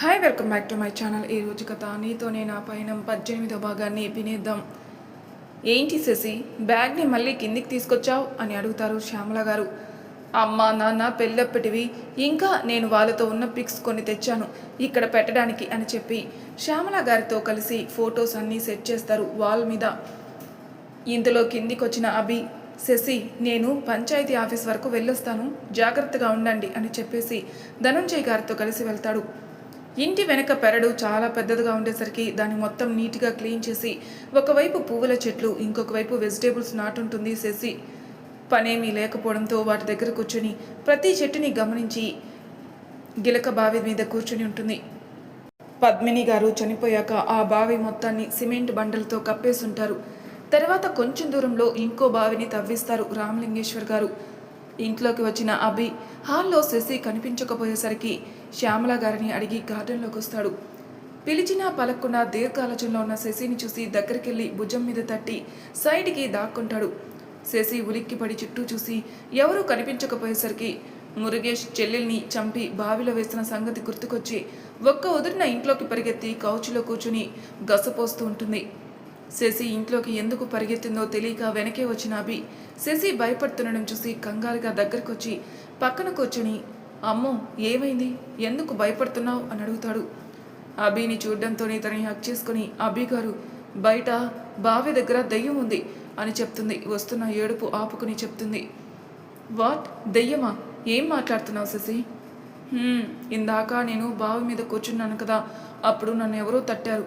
Hi welcome back to my channel ఈ రోజు కథ. నీతోనే నా పయనం పద్దెనిమిదో భాగాన్ని వినేద్దాం. ఏంటి శశి? బ్యాగ్ని మళ్ళీ కిందికి తీసుకొచ్చావు అని అడుగుతారు శ్యామల గారు. అమ్మ నాన్న పెళ్ళప్పటివి. ఇంకా నేను వాళ్ళతో ఉన్న పిక్స్ కొన్ని తెచ్చాను. ఇక్కడ పెట్టడానికి అని చెప్పి శ్యామల గారితో కలిసి ఫొటోస్ అన్నీ సెట్ చేస్తారు వాల్ మీద. ఇందులో కిందికి వచ్చిన అభి శశి నేను పంచాయతీ ఆఫీస్ వరకు వెళ్ళొస్తాను. జాగ్రత్తగా ఉండండి అని చెప్పేసి ధనుంజయ్ గారితో కలిసి వెళ్తాడు. ఇంటి వెనక పెరడు చాలా పెద్దదిగా ఉండేసరికి దాన్ని మొత్తం నీట్గా క్లీన్ చేసి ఒకవైపు పువ్వుల చెట్లు ఇంకొక వైపు వెజిటేబుల్స్ నాటుంటుంది శశి. పనేమీ లేకపోవడంతో వాటి దగ్గర కూర్చొని ప్రతి చెట్టుని గమనించి గిలక బావి మీద కూర్చుని ఉంటుంది. పద్మిని గారు చనిపోయాక ఆ బావి మొత్తాన్ని సిమెంట్ బండలతో కప్పేసుంటారు. తర్వాత కొంచెం దూరంలో ఇంకో బావిని తవ్విస్తారు రామలింగేశ్వర్ గారు. ఇంట్లోకి వచ్చిన అభి హాల్లో శశి కనిపించకపోయేసరికి శ్యామల గారిని అడిగి గార్డెన్లోకి వస్తాడు. పిలిచినా పలక్కుండా దీర్ఘాలోచనలో ఉన్న శశిని చూసి దగ్గరికెళ్ళి భుజం మీద తట్టి సైడ్కి దాక్కుంటాడు. శశి ఉలిక్కిపడి చుట్టూ చూసి ఎవరూ కనిపించకపోయేసరికి మురుగేష్ చెల్లెల్ని చంపి బావిలో వేసిన సంగతి గుర్తుకొచ్చి ఒక్క ఉదిరిన ఇంట్లోకి పరిగెత్తి కౌచులో కూర్చుని గసపోస్తూ ఉంటుంది. శశి ఇంట్లోకి ఎందుకు పరిగెత్తిందో తెలియక వెనకే వచ్చిన అభి శశి భయపడుతుండడం చూసి కంగారుగా దగ్గరకొచ్చి పక్కన కూర్చుని అమ్మో ఏమైంది? ఎందుకు భయపడుతున్నావు? అని అడుగుతాడు. అభిని చూడడంతోనే తనని హక్ చేసుకుని అభి గారు బయట బావి దగ్గర దెయ్యం ఉంది అని చెప్తుంది. వస్తున్న ఏడుపు ఆపుకుని చెప్తుంది. వాట్? దెయ్యమా? ఏం మాట్లాడుతున్నావు శశి? ఇందాక నేను బావి మీద కూర్చున్నాను కదా అప్పుడు నన్ను ఎవరో తట్టారు.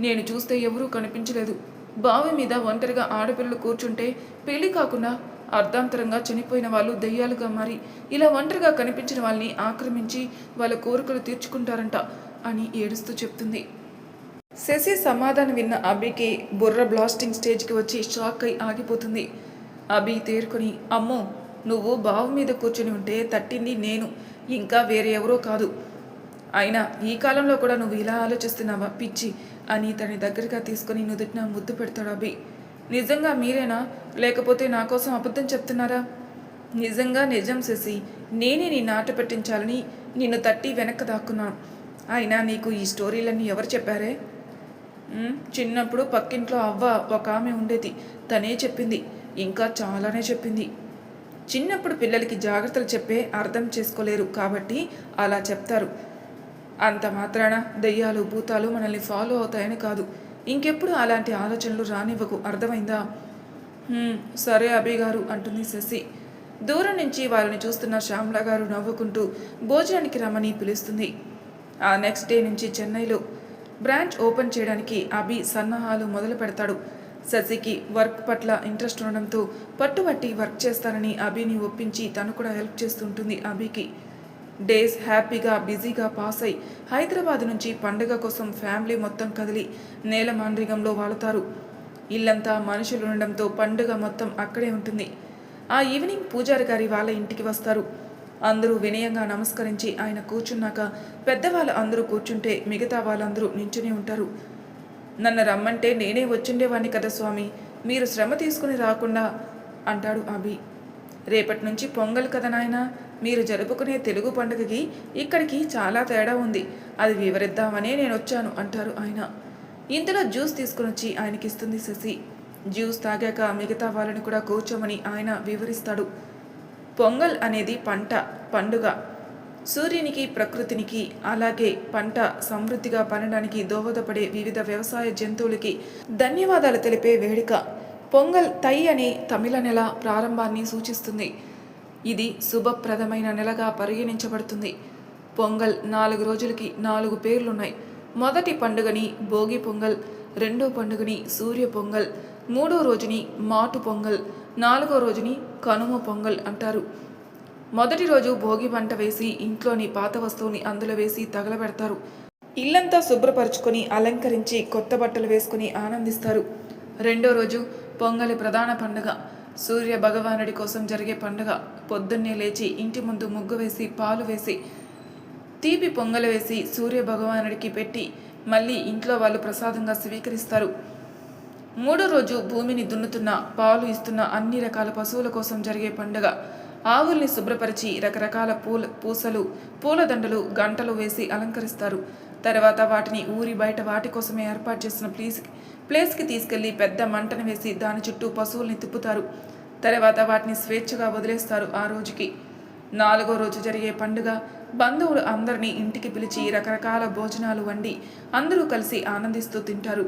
నేను చూస్తే ఎవరూ కనిపించలేదు. బావి మీద ఒంటరిగా ఆడపిల్లలు కూర్చుంటే పెళ్ళి కాకుండా అర్ధాంతరంగా చనిపోయిన వాళ్ళు దెయ్యాలుగా మారి ఇలా ఒంటరిగా కనిపించిన వాళ్ళని ఆక్రమించి వాళ్ళ కోరికలు తీర్చుకుంటారంట అని ఏడుస్తూ చెప్తుంది. శశి సమాధానం విన్న అభికి బుర్ర బ్లాస్టింగ్ స్టేజ్కి వచ్చి షాక్ అయి ఆగిపోతుంది. అభి తేరుకొని అమ్మో నువ్వు బావు మీద కూర్చుని ఉంటే తట్టింది నేను ఇంకా వేరే ఎవరో కాదు. అయినా ఈ కాలంలో కూడా నువ్వు ఇలా ఆలోచిస్తున్నావా పిచ్చి? అని తన దగ్గరగా తీసుకొని నుదుటిన ముద్దు పెడతాడు అభి. నిజంగా మీరేనా? లేకపోతే నా కోసం అబద్ధం చెప్తున్నారా? నిజంగా నిజం శశి. నేనే నీ నాట పెట్టించాలని నిన్ను తట్టి వెనక్కి దాక్కున్నాను అయినా నీకు ఈ స్టోరీలన్నీ ఎవరు చెప్పారే? చిన్నప్పుడు పక్కింట్లో అవ్వ ఒక ఆమె ఉండేది. తనే చెప్పింది. ఇంకా చాలానే చెప్పింది. చిన్నప్పుడు పిల్లలకి జాగ్రత్తలు చెప్పే అర్థం చేసుకోలేరు కాబట్టి అలా చెప్తారు. అంత మాత్రాన దెయ్యాలు భూతాలు మనల్ని ఫాలో అవుతాయని కాదు. ఇంకెప్పుడు అలాంటి ఆలోచనలు రానివ్వకు. అర్థమైందా? సరే అభి గారు అంటుంది శశి. దూరం నుంచి వారిని చూస్తున్న శ్యామల గారు నవ్వుకుంటూ భోజనానికి రమ్మని పిలుస్తుంది. ఆ నెక్స్ట్ డే నుంచి చెన్నైలో బ్రాంచ్ ఓపెన్ చేయడానికి అభి సన్నాహాలు మొదలు పెడతాడు. శశికి వర్క్ పట్ల ఇంట్రెస్ట్ ఉండడంతో పట్టుబట్టి వర్క్ చేస్తానని అభిని ఒప్పించి తను కూడా హెల్ప్ చేస్తుంటుంది అభికి. డేస్ హ్యాపీగా బిజీగా పాస్ అయి హైదరాబాద్ నుంచి పండగ కోసం ఫ్యామిలీ మొత్తం కదిలి నేల మాండ్రిగంలో వాలుతారు. ఇల్లంతా మనుషులు ఉండడంతో పండుగ మొత్తం అక్కడే ఉంటుంది. ఆ ఈవినింగ్ పూజారి గారి వాళ్ళ ఇంటికి వస్తారు. అందరూ వినయంగా నమస్కరించి ఆయన కూర్చున్నాక పెద్దవాళ్ళు అందరూ కూర్చుంటే మిగతా వాళ్ళందరూ నించునే ఉంటారు. నన్ను రమ్మంటే నేనే వచ్చిండేవాణ్ణి కదా స్వామి మీరు శ్రమ తీసుకుని రాకుండా అంటాడు అభి. రేపటి నుంచి పొంగల్ కదా నాయనా మీరు జరుపుకునే తెలుగు పండుగకి ఇక్కడికి చాలా తేడా ఉంది. అది వివరిద్దామనే నేను వచ్చాను అంటారు ఆయన. ఇంతలో జ్యూస్ తీసుకుని వచ్చి ఆయనకి ఇస్తుంది శశి. జ్యూస్ తాగాక మిగతా వాళ్ళని కూడా కూర్చోమని ఆయన వివరిస్తాడు. పొంగల్ అనేది పంట పండుగ. సూర్యునికి ప్రకృతినికి అలాగే పంట సమృద్ధిగా పండడానికి దోహదపడే వివిధ వ్యవసాయ జంతువులకి ధన్యవాదాలు తెలిపే వేడుక. పొంగల్ తై అనే తమిళ నెల ప్రారంభాన్ని సూచిస్తుంది. ఇది శుభప్రదమైన నెలగా పరిగణించబడుతుంది. పొంగల్ నాలుగు రోజులకి నాలుగు పేర్లున్నాయి. మొదటి పండుగని భోగి పొంగల్ రెండో పండుగని సూర్య పొంగల్ మూడో రోజుని మాటు పొంగల్ నాలుగో రోజుని కనుమ పొంగల్ అంటారు. మొదటి రోజు భోగి పంట వేసి ఇంట్లోని పాత వస్తువుని అందులో వేసి తగలబెడతారు. ఇల్లంతా శుభ్రపరుచుకొని అలంకరించి కొత్త బట్టలు వేసుకుని ఆనందిస్తారు. రెండో రోజు పొంగలి ప్రధాన పండుగ సూర్య భగవానుడి కోసం జరిగే పండుగ. పొద్దున్నే లేచి ఇంటి ముందు ముగ్గు వేసి పాలు వేసి తీపి పొంగలు వేసి సూర్య భగవానుడికి పెట్టి మళ్ళీ ఇంట్లో వాళ్ళు ప్రసాదంగా స్వీకరిస్తారు. మూడో రోజు భూమిని దున్నుతున్న పాలు ఇస్తున్న అన్ని రకాల పశువుల కోసం జరిగే పండుగ. ఆవుల్ని శుభ్రపరిచి రకరకాల పూల పూసలు పూలదండలు గంటలు వేసి అలంకరిస్తారు. తర్వాత వాటిని ఊరి బయట వాటి కోసమే ఏర్పాటు చేసిన ప్లేస్ ప్లేస్కి తీసుకెళ్ళి పెద్ద మంటను వేసి దాని చుట్టూ పశువుల్ని తిప్పుతారు. తర్వాత వాటిని స్వేచ్ఛగా వదిలేస్తారు ఆ రోజుకి. నాలుగో రోజు జరిగే పండుగ బంధువులు అందరినీ ఇంటికి పిలిచి రకరకాల భోజనాలు వండి అందరూ కలిసి ఆనందిస్తూ తింటారు.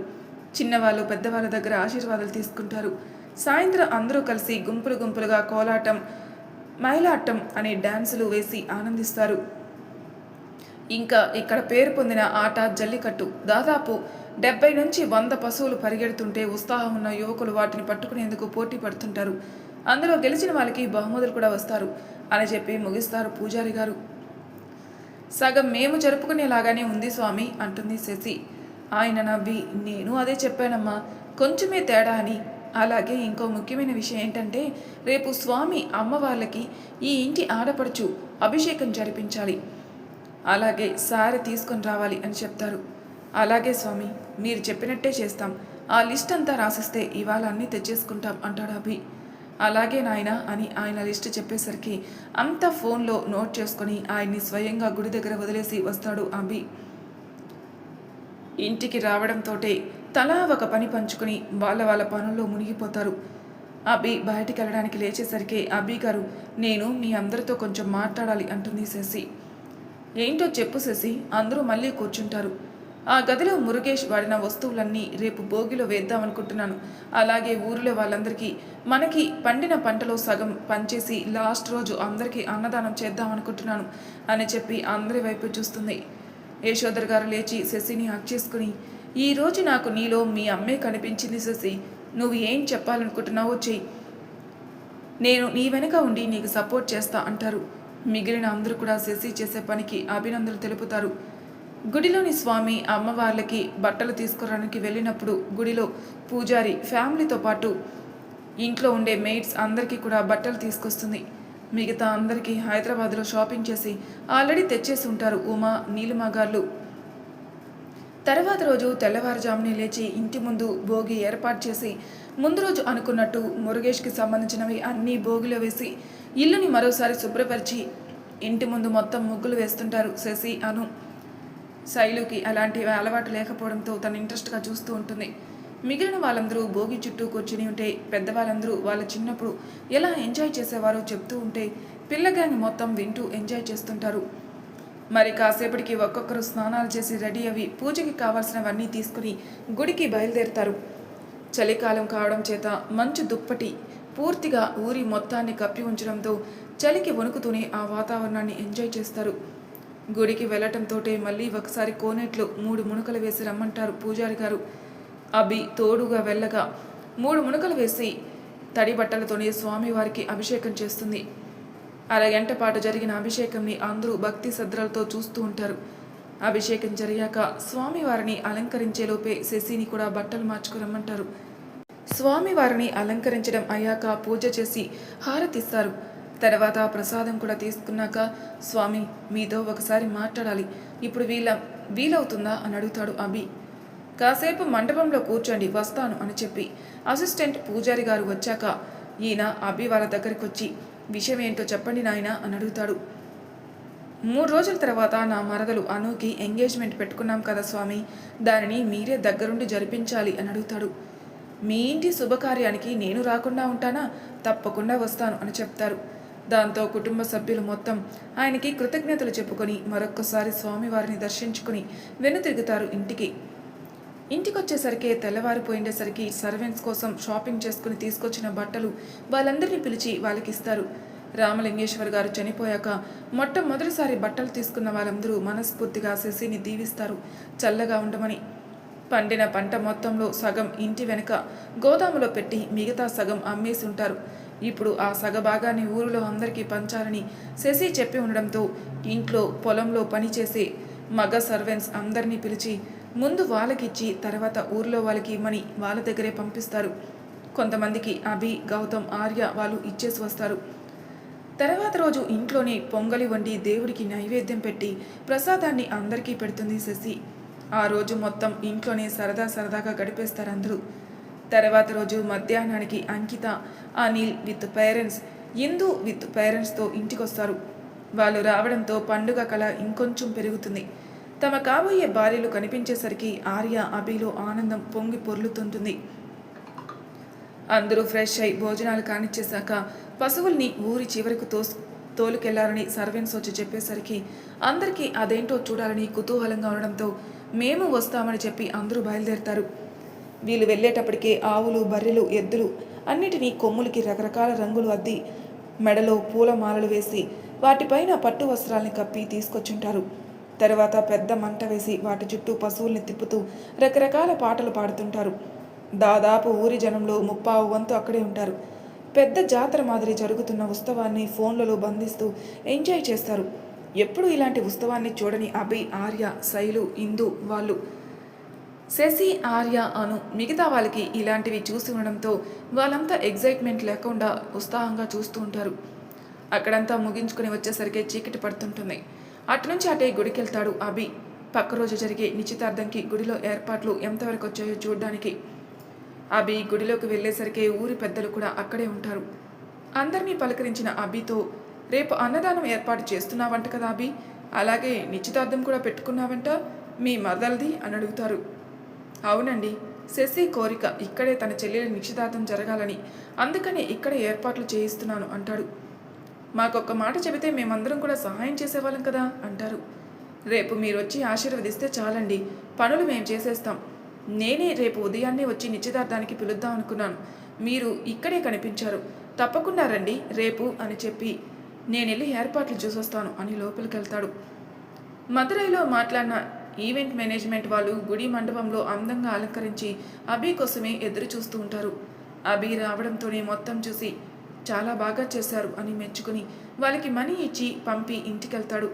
చిన్నవాళ్ళు పెద్దవాళ్ళ దగ్గర ఆశీర్వాదాలు తీసుకుంటారు. సాయంత్రం అందరూ కలిసి గుంపులు గుంపులుగా కోలాటం మైలాటం అనే డ్యాన్సులు వేసి ఆనందిస్తారు. ఇంకా ఇక్కడ పేరు పొందిన ఆట జల్లికట్టు. దాదాపు డెబ్బై నుంచి వంద పశువులు పరిగెడుతుంటే ఉత్సాహం ఉన్న యువకులు వాటిని పట్టుకునేందుకు పోటీ పడుతుంటారు. అందులో గెలిచిన వాళ్ళకి బహుమతులు కూడా వస్తారు అని చెప్పి ముగిస్తారు పూజారి గారు. సగం మేము జరుపుకునేలాగానే ఉంది స్వామి అంటుంది శశి. ఆయన నవ్వి నేను అదే చెప్పానమ్మా. కొంచెమే తేడా అని. అలాగే ఇంకో ముఖ్యమైన విషయం ఏంటంటే రేపు స్వామి అమ్మ వాళ్ళకి ఈ ఇంటి ఆడపడుచు అభిషేకం జరిపించాలి. అలాగే సారి తీసుకొని రావాలి అని చెప్తారు. అలాగే స్వామి మీరు చెప్పినట్టే చేస్తాం. ఆ లిస్ట్ అంతా రాసిస్తే ఇవాళ అన్నీ తెచ్చేసుకుంటాం అంటాడు అభి. అలాగే నాయన అని ఆయన లిస్ట్ చెప్పేసరికి అంతా ఫోన్లో నోట్ చేసుకొని ఆయన్ని స్వయంగా గుడి దగ్గర వదిలేసి వస్తాడు అభి. ఇంటికి రావడంతోటే తలా ఒక పని పంచుకుని వాళ్ళ వాళ్ళ పనుల్లో మునిగిపోతారు. అభి బయటికి వెళ్ళడానికి లేచేసరికి అభి గారు నేను మీ అందరితో కొంచెం మాట్లాడాలి అంటుంది శశి. ఏంటో చెప్పు శశి అందరూ మళ్ళీ కూర్చుంటారు. ఆ గదిలో మురుగేష్ వాడిన వస్తువులన్నీ రేపు భోగిలో వేద్దామనుకుంటున్నాను. అలాగే ఊరిలో వాళ్ళందరికీ మనకి పండిన పంటలో సగం పంచేసి లాస్ట్ రోజు అందరికీ అన్నదానం చేద్దామనుకుంటున్నాను అని చెప్పి అందరి వైపు చూస్తుంది. యశోదర్ గారు లేచి శశిని హక్ చేసుకుని ఈ రోజు నాకు నీలో మీ అమ్మే కనిపించింది శశి. నువ్వు ఏం చెప్పాలనుకుంటున్నావో చెయ్యి. నేను నీ వెనుక ఉండి నీకు సపోర్ట్ చేస్తా అంటారు. మిగిలిన అందరూ కూడా శశి చేసే పనికి అభినందనలు తెలుపుతారు. గుడిలోని స్వామి అమ్మవార్లకి బట్టలు తీసుకురానికి వెళ్ళినప్పుడు గుడిలో పూజారి ఫ్యామిలీతో పాటు ఇంట్లో ఉండే మెయిడ్స్ అందరికీ కూడా బట్టలు తీసుకొస్తుంది. మిగతా అందరికీ హైదరాబాద్లో షాపింగ్ చేసి ఆల్రెడీ తెచ్చేసి ఉంటారు ఉమా నీలిమా గారు తర్వాత రోజు తెల్లవారుజామునే లేచి ఇంటి ముందు భోగి ఏర్పాటు చేసి ముందు రోజు అనుకున్నట్టు మురుగేష్కి సంబంధించినవి అన్నీ భోగిలో వేసి ఇల్లుని మరోసారి శుభ్రపరిచి ఇంటి ముందు మొత్తం ముగ్గులు వేస్తుంటారు శశి అను. శైలుకి అలాంటి అలవాటు లేకపోవడంతో తను ఇంట్రెస్ట్గా చూస్తూ ఉంటుంది. మిగిలిన వాళ్ళందరూ భోగి చుట్టూ కూర్చుని ఉంటే పెద్దవాళ్ళందరూ వాళ్ళ చిన్నప్పుడు ఎలా ఎంజాయ్ చేసేవారో చెప్తూ ఉంటే పిల్లగాని మొత్తం వింటూ ఎంజాయ్ చేస్తుంటారు. మరి కాసేపటికి ఒక్కొక్కరు స్నానాలు చేసి రెడీ అవి పూజకి కావాల్సినవన్నీ తీసుకుని గుడికి బయలుదేరుతారు. చలికాలం కావడం చేత మంచు దుప్పటి పూర్తిగా ఊరి మొత్తాన్ని కప్పి ఉంచడంతో చలికి వణుకుతూనే ఆ వాతావరణాన్ని ఎంజాయ్ చేస్తారు. గుడికి వెళ్ళటంతోటే మళ్ళీ ఒకసారి కోనేట్లో మూడు మునకలు వేసి రమ్మంటారు పూజారి గారు. అభి తోడుగా వెళ్ళగా మూడు మునకలు వేసి తడి బట్టలతోనే స్వామివారికి అభిషేకం చేస్తుంది. అరగంట పాటు జరిగిన అభిషేకంని అందరూ భక్తి శ్రద్ధలతో చూస్తూ ఉంటారు. అభిషేకం జరిగాక స్వామివారిని అలంకరించేలోపే శశిని కూడా బట్టలు మార్చుకురమ్మంటారు. స్వామివారిని అలంకరించడం అయ్యాక పూజ చేసి హారతిస్తారు. తర్వాత ప్రసాదం కూడా తీసుకున్నాక స్వామి మీతో ఒకసారి మాట్లాడాలి. ఇప్పుడు వీళ్ళ వీలవుతుందా? అని అడుగుతాడు అభి. కాసేపు మండపంలో కూర్చోండి వస్తాను అని చెప్పి. అసిస్టెంట్ పూజారి గారు వచ్చాక ఈయన అభి వాళ్ళ దగ్గరికి వచ్చి విషయం ఏంటో చెప్పండి నాయన అని అడుగుతాడు. మూడు రోజుల తర్వాత నా మరదలు అనుకి ఎంగేజ్మెంట్ పెట్టుకున్నాం కదా స్వామి దానిని మీరే దగ్గరుండి జరిపించాలి అని అడుగుతాడు. మీ ఇంటి శుభకార్యానికి నేను రాకుండా ఉంటానా? తప్పకుండా వస్తాను అని చెప్తారు. దాంతో కుటుంబ సభ్యులు మొత్తం ఆయనకి కృతజ్ఞతలు చెప్పుకొని మరొక్కసారి స్వామివారిని దర్శించుకుని వెనుతిరుగుతారు ఇంటికి. ఇంటికొచ్చేసరికి తెల్లవారిపోయిండేసరికి సర్వెంట్స్ కోసం షాపింగ్ చేసుకుని తీసుకొచ్చిన బట్టలు వాళ్ళందరినీ పిలిచి వాళ్ళకి ఇస్తారు రామలింగేశ్వర్ గారు చనిపోయాక మొట్టమొదటిసారి బట్టలు తీసుకున్న వాళ్ళందరూ మనస్ఫూర్తిగా శశిని దీవిస్తారు. చల్లగా ఉండమని. పండిన పంట మొత్తంలో సగం ఇంటి వెనుక గోదాములో పెట్టి మిగతా సగం అమ్మేసి ఉంటారు. ఇప్పుడు ఆ సగభాగాన్ని ఊరిలో అందరికీ పంచాలని శశి చెప్పి ఉండడంతో ఇంట్లో పొలంలో పనిచేసే మగ సర్వెంట్స్ అందరినీ పిలిచి ముందు వాళ్ళకిచ్చి తర్వాత ఊర్లో వాళ్ళకి ఇమ్మని వాళ్ళ దగ్గరే పంపిస్తారు. కొంతమందికి అభి గౌతమ్ ఆర్య వాళ్ళు ఇచ్చేసి వస్తారు. తర్వాత రోజు ఇంట్లోనే పొంగలి వండి దేవుడికి నైవేద్యం పెట్టి ప్రసాదాన్ని అందరికీ పెడుతుంది శశి. ఆ రోజు మొత్తం ఇంట్లోనే సరదా సరదాగా గడిపేస్తారు అందరూ. తర్వాత రోజు మధ్యాహ్నానికి Ankita Anil with parents Indu with పేరెంట్స్తో ఇంటికొస్తారు. వాళ్ళు రావడంతో పండుగ కళ ఇంకొంచెం పెరుగుతుంది. తమ కాబోయే భార్యలు కనిపించేసరికి ఆర్య అభిలో ఆనందం పొంగి పొర్లుతుంటుంది. అందరూ ఫ్రెష్ అయి భోజనాలు కానిచ్చేశాక పశువుల్ని ఊరి చివరకు తోస్ తోలుకెళ్ళారని సర్వెంట్స్ వచ్చి చెప్పేసరికి అందరికీ అదేంటో చూడాలని కుతూహలంగా ఉండడంతో మేము వస్తామని చెప్పి అందరూ బయలుదేరతారు. వీళ్ళు వెళ్ళేటప్పటికే ఆవులు బర్రెలు ఎద్దులు అన్నిటినీ కొమ్ములకి రకరకాల రంగులు అద్ది మెడలో పూల మాలలు వేసి వాటిపైన పట్టు వస్త్రాల్ని కప్పి తీసుకొచ్చుంటారు. తర్వాత పెద్ద మంట వేసి వాటి చుట్టూ పశువుల్ని తిప్పుతూ రకరకాల పాటలు పాడుతుంటారు. దాదాపు ఊరి జనంలో ముప్పావు వంతు అక్కడే ఉంటారు. పెద్ద జాతర మాదిరి జరుగుతున్న ఉత్సవాన్ని ఫోన్లలో బంధిస్తూ ఎంజాయ్ చేస్తారు. ఎప్పుడు ఇలాంటి ఉత్సవాన్ని చూడని అభి ఆర్య శైలు ఇందు వాళ్ళు శశి ఆర్య అను మిగతా వాళ్ళకి ఇలాంటివి చూసి ఉండడంతో వాళ్ళంతా ఎగ్జైట్మెంట్ లేకుండా ఉత్సాహంగా చూస్తూ ఉంటారు. అక్కడంతా ముగించుకుని వచ్చేసరికి చీకటి పడుతుంటుంది. అటు నుంచి అటే గుడికి వెళ్తాడు అభి. పక్క రోజు జరిగే నిశ్చితార్థంకి గుడిలో ఏర్పాట్లు ఎంతవరకు వచ్చాయో చూడడానికి. అభి గుడిలోకి వెళ్ళేసరికి ఊరి పెద్దలు కూడా అక్కడే ఉంటారు. అందరినీ పలకరించిన అభితో రేపు అన్నదానం ఏర్పాటు చేస్తున్నావంట కదా అభి. అలాగే నిశ్చితార్థం కూడా పెట్టుకున్నావంట. మీ మరదలది అని అడుగుతారు. అవునండి. శశి కోరిక ఇక్కడే తన చెల్లెలి నిశ్చితార్థం జరగాలని. అందుకని ఇక్కడ ఏర్పాట్లు చేయిస్తున్నాను అంటాడు. మాకొక్క మాట చెబితే మేమందరం కూడా సహాయం చేసేవాళ్ళం కదా అంటారు. రేపు మీరు వచ్చి ఆశీర్వదిస్తే చాలండి. పనులు మేము చేసేస్తాం. నేనే రేపు ఉదయాన్నే వచ్చి నిశ్చితార్థానికి పిలుద్దాం అనుకున్నాను. మీరు ఇక్కడే కనిపించారు. తప్పకుండా రండి రేపు అని చెప్పి నేను వెళ్ళి ఏర్పాట్లు చూసొస్తాను అని లోపలికి వెళ్తాడు మదురైలో మాట్లాడిన ఈవెంట్ మేనేజ్మెంట్ వాళ్ళు గుడి మండపంలో అందంగా అలంకరించి అభి కోసమే ఎదురు చూస్తూ ఉంటారు. అభి రావడంతోనే మొత్తం చూసి చాలా బాగా చేశారు అని మెచ్చుకుని వాళ్ళకి మనీ ఇచ్చి పంపి ఇంటికెళ్తాడు.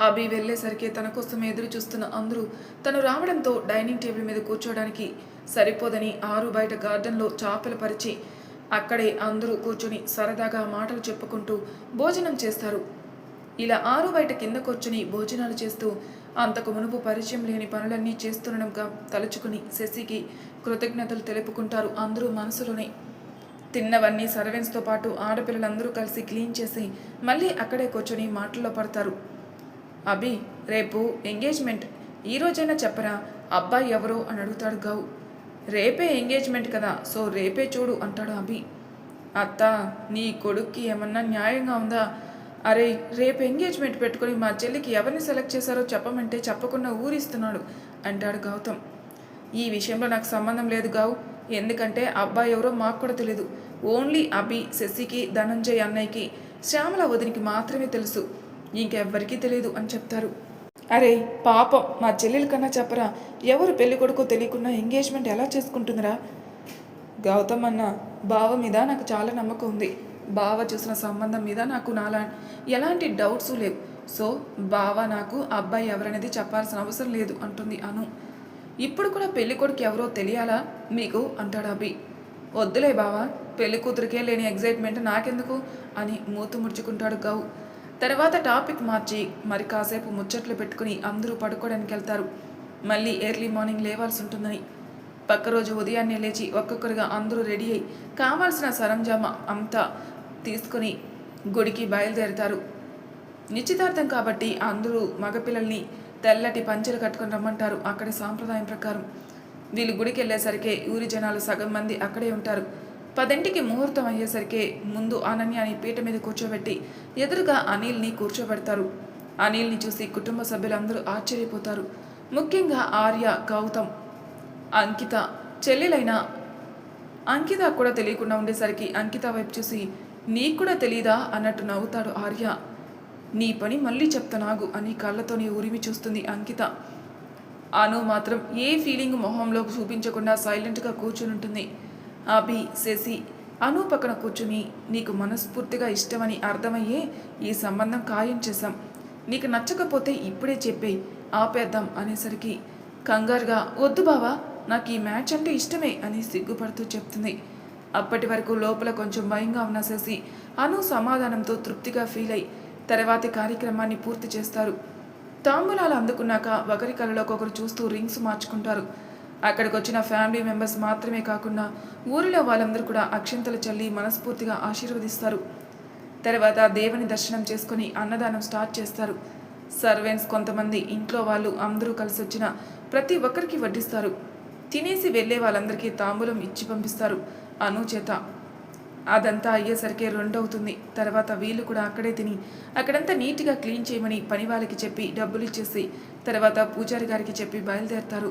అభి వెళ్ళేసరికి తన కోసం ఎదురు చూస్తున్న అందరూ తను రావడంతో డైనింగ్ టేబుల్ మీద కూర్చోడానికి సరిపోదని ఆరు బయట గార్డెన్లో చాపలు పరిచి అక్కడే అందరూ కూర్చొని సరదాగా మాటలు చెప్పుకుంటూ భోజనం చేస్తారు. ఇలా ఆరు బయట కింద కూర్చుని భోజనాలు చేస్తూ అంతకు మునుపు పరిచయం లేని పనులన్నీ చేస్తుండగా తలుచుకుని శశికి కృతజ్ఞతలు తెలుపుకుంటారు అందరూ మనసులోనే. తిన్నవన్నీ సర్వెంట్స్తో పాటు ఆడపిల్లలందరూ కలిసి క్లీన్ చేసి మళ్ళీ అక్కడే కూర్చొని మాటల్లో పడతారు. అభి రేపు ఎంగేజ్మెంట్. ఈ రోజైనా చెప్పరా అబ్బాయి ఎవరో అని అడుగుతాడు గౌ. రేపే ఎంగేజ్మెంట్ కదా సో రేపే చూడు అంటాడు అభి. అత్త నీ కొడుక్కి ఏమన్నా న్యాయంగా ఉందా? అరే రేపు ఎంగేజ్మెంట్ పెట్టుకొని మా చెల్లికి ఎవరిని సెలెక్ట్ చేశారో చెప్పమంటే చెప్పకుండా ఊరిస్తున్నాడు అంటాడు గౌతమ్. ఈ విషయంలో నాకు సంబంధం లేదు గావు. ఎందుకంటే అబ్బాయి ఎవరో మాకు కూడా తెలియదు ఓన్లీ అభి శశికి ధనంజయ్ అన్నయ్యకి శ్యామల వదినికి మాత్రమే తెలుసు. ఇంకెవ్వరికీ తెలియదు అని చెప్తారు. అరే పాపం మా చెల్లెల కన్నా చెప్పరా? ఎవరు పెళ్ళి కొడుకో తెలియకుండా ఎంగేజ్మెంట్ ఎలా చేసుకుంటుందిరా? గౌతమ్ అన్న బావ మీద నాకు చాలా నమ్మకం ఉంది. బావ చూసిన సంబంధం మీద నాకు నాలా ఎలాంటి డౌట్స్ లేవు. సో బావ నాకు అబ్బాయి ఎవరనేది చెప్పాల్సిన అవసరం లేదు అంటుంది అను. ఇప్పుడు కూడా పెళ్ళి కొడుకు ఎవరో తెలియాలా? మీకు అంటాడు అభి. వద్దులే బావా పెళ్ళి కూతురికే లేని ఎగ్జైట్మెంట్ నాకెందుకు? అని మూతు ముడుచుకుంటాడు గౌ. తర్వాత టాపిక్ మార్చి మరి కాసేపు ముచ్చట్లు పెట్టుకుని అందరూ పడుకోవడానికి వెళ్తారు. మళ్ళీ ఎర్లీ మార్నింగ్ లేవాల్సి ఉంటుందని. పక్క రోజు ఉదయాన్నే లేచి ఒక్కొక్కరుగా అందరూ రెడీ అయి కావాల్సిన సరంజామా అంతా తీసుకుని గుడికి బయలుదేరుతారు. నిశ్చితార్థం కాబట్టి అందరూ మగపిల్లల్ని తెల్లటి పంచెలు కట్టుకొని రమ్మంటారు అక్కడ సాంప్రదాయం ప్రకారం. వీళ్ళు గుడికి వెళ్ళేసరికి ఊరి జనాలు సగం మంది అక్కడే ఉంటారు. పదింటికి ముహూర్తం అయ్యేసరికి ముందు అనన్యాని పీట మీద కూర్చోబెట్టి ఎదురుగా అనిల్ని కూర్చోబెడతారు. అనిల్ని చూసి కుటుంబ సభ్యులందరూ ఆశ్చర్యపోతారు. ముఖ్యంగా ఆర్య గౌతమ్ అంకిత చెల్లెలైన అంకిత కూడా తెలియకుండా ఉండేసరికి అంకిత వైపు చూసి నీకు కూడా తెలీదా? అన్నట్టు నవ్వుతాడు ఆర్య. నీ పని మళ్ళీ చెప్తానాగు అని కళ్ళతోనే ఉరిమి చూస్తుంది అంకిత. అను మాత్రం ఏ ఫీలింగ్ మొహంలో చూపించకుండా సైలెంట్గా కూర్చుని ఉంటుంది అభి శశి అను పక్కన కూర్చుని నీకు మనస్ఫూర్తిగా ఇష్టమని అర్థమయ్యే ఈ సంబంధం ఖాయం చేశాం. నీకు నచ్చకపోతే ఇప్పుడే చెప్పేయి ఆపేద్దాం అనేసరికి కంగారుగా వద్దు బావా నాకు ఈ మ్యాచ్ అంటే ఇష్టమే అని సిగ్గుపడుతూ చెప్తుంది. అప్పటి వరకు లోపల కొంచెం భయంగా ఉన్న శశి అను సమాధానంతో తృప్తిగా ఫీల్ అయి తర్వాతి కార్యక్రమాన్ని పూర్తి చేస్తారు. తాంబూలాలు అందుకున్నాక ఒకరి కళ్ళలోకి ఒకరు చూస్తూ రింగ్స్ మార్చుకుంటారు. అక్కడికి వచ్చిన ఫ్యామిలీ మెంబర్స్ మాత్రమే కాకుండా ఊరిలో వాళ్ళందరూ కూడా అక్షింతలు చల్లి మనస్ఫూర్తిగా ఆశీర్వదిస్తారు. తర్వాత దేవుని దర్శనం చేసుకుని అన్నదానం స్టార్ట్ చేస్తారు. సర్వెంట్స్ కొంతమంది ఇంట్లో వాళ్ళు అందరూ కలిసి వచ్చిన ప్రతి ఒక్కరికి వడ్డిస్తారు. తినేసి వెళ్ళే వాళ్ళందరికీ తాంబూలం ఇచ్చి పంపిస్తారు. అను చేత అదంతా అయ్యేసరికి రెండవుతుంది. తర్వాత వీళ్ళు కూడా అక్కడే తిని అక్కడంతా నీట్గా క్లీన్ చేయమని పని వాళ్ళకి చెప్పి డబ్బులు ఇచ్చేసి తర్వాత పూజారి గారికి చెప్పి బయలుదేరతారు.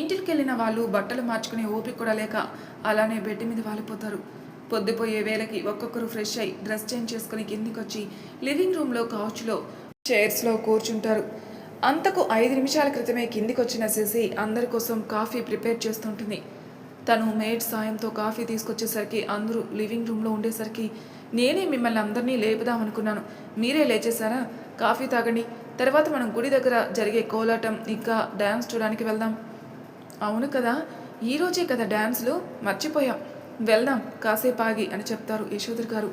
ఇంటికి వెళ్ళిన వాళ్ళు బట్టలు మార్చుకునే ఓపిక కూడా లేక అలానే బెడ్ మీద వాలిపోతారు. పొద్దుపోయే వేళకి ఒక్కొక్కరు ఫ్రెష్ అయి డ్రెస్ చేంజ్ చేసుకుని కిందికి వచ్చి లివింగ్ రూమ్లో కౌచ్లో చైర్స్లో కూర్చుంటారు. అంతకు ఐదు నిమిషాల క్రితమే కిందికి వచ్చిన శశి అందరి కోసం కాఫీ ప్రిపేర్ చేస్తుంటుంది. తను మేడ్ సాయంతో కాఫీ తీసుకొచ్చేసరికి అందరూ లివింగ్ రూమ్లో ఉండేసరికి నేనే మిమ్మల్ని అందరినీ లేపుదామనుకున్నాను మీరే లేచేశారా? కాఫీ తాగండి. తర్వాత మనం గుడి దగ్గర జరిగే కోలాటం ఇంకా డ్యాన్స్ చూడడానికి వెళ్దాం. అవును కదా ఈరోజే కదా డ్యాన్స్లు? మర్చిపోయాం. వెళ్దాం కాసేపు ఆగి అని చెప్తారు యశోధర్ గారు.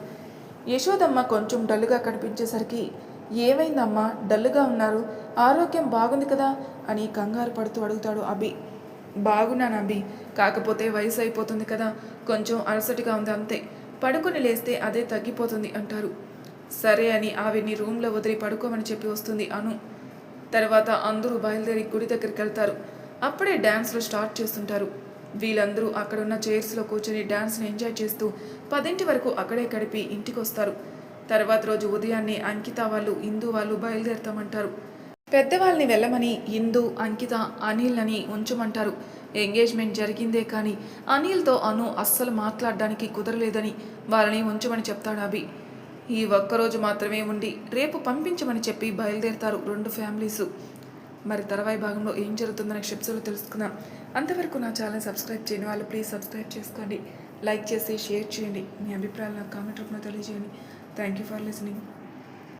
యశోదమ్మ కొంచెం డల్లుగా కనిపించేసరికి ఏమైందమ్మా డల్లుగా ఉన్నారు? ఆరోగ్యం బాగుంది కదా అని కంగారు పడుతూ అడుగుతాడు అభి. బాగున్నాను అభి కాకపోతే వయసు అయిపోతుంది కదా కొంచెం అలసటిగా ఉంది అంతే. పడుకొని లేస్తే అదే తగ్గిపోతుంది అంటారు. సరే అని ఆవిడ్ని రూమ్లో వదిలి పడుకోమని చెప్పి వస్తుంది అను. తర్వాత అందరూ బయలుదేరి గుడి దగ్గరికి వెళ్తారు. అప్పుడే డ్యాన్స్లు స్టార్ట్ చేస్తుంటారు. వీళ్ళందరూ అక్కడున్న చైర్స్లో కూర్చొని డ్యాన్స్ని ఎంజాయ్ చేస్తూ పదింటి వరకు అక్కడే గడిపి ఇంటికి వస్తారు తర్వాత రోజు ఉదయాన్నే అంకిత వాళ్ళు ఇందు వాళ్ళు బయలుదేరుతామంటారు. పెద్దవాళ్ళని వెళ్ళమని ఇందు అంకిత అనిల్ అని ఉంచమంటారు. ఎంగేజ్మెంట్ జరిగిందే కానీ అనిల్తో అను అస్సలు మాట్లాడడానికి కుదరలేదని వాళ్ళని ఉంచమని చెప్తాడు అభి. ఈ ఒక్కరోజు మాత్రమే ఉండి రేపు పంపించమని చెప్పి బయలుదేరుతారు రెండు ఫ్యామిలీస్. మరి తర్వాయి భాగంలో ఏం జరుగుతుందో నెక్స్ట్ ఎపిసోడ్లో తెలుసుకుందాం. అంతవరకు నా ఛానల్ సబ్స్క్రైబ్ చేయని వాళ్ళు ప్లీజ్ సబ్స్క్రైబ్ చేసుకోండి. లైక్ చేసి షేర్ చేయండి. మీ అభిప్రాయాలు నాకు కామెంట్ రూపంలో తెలియజేయండి. Thank you for listening.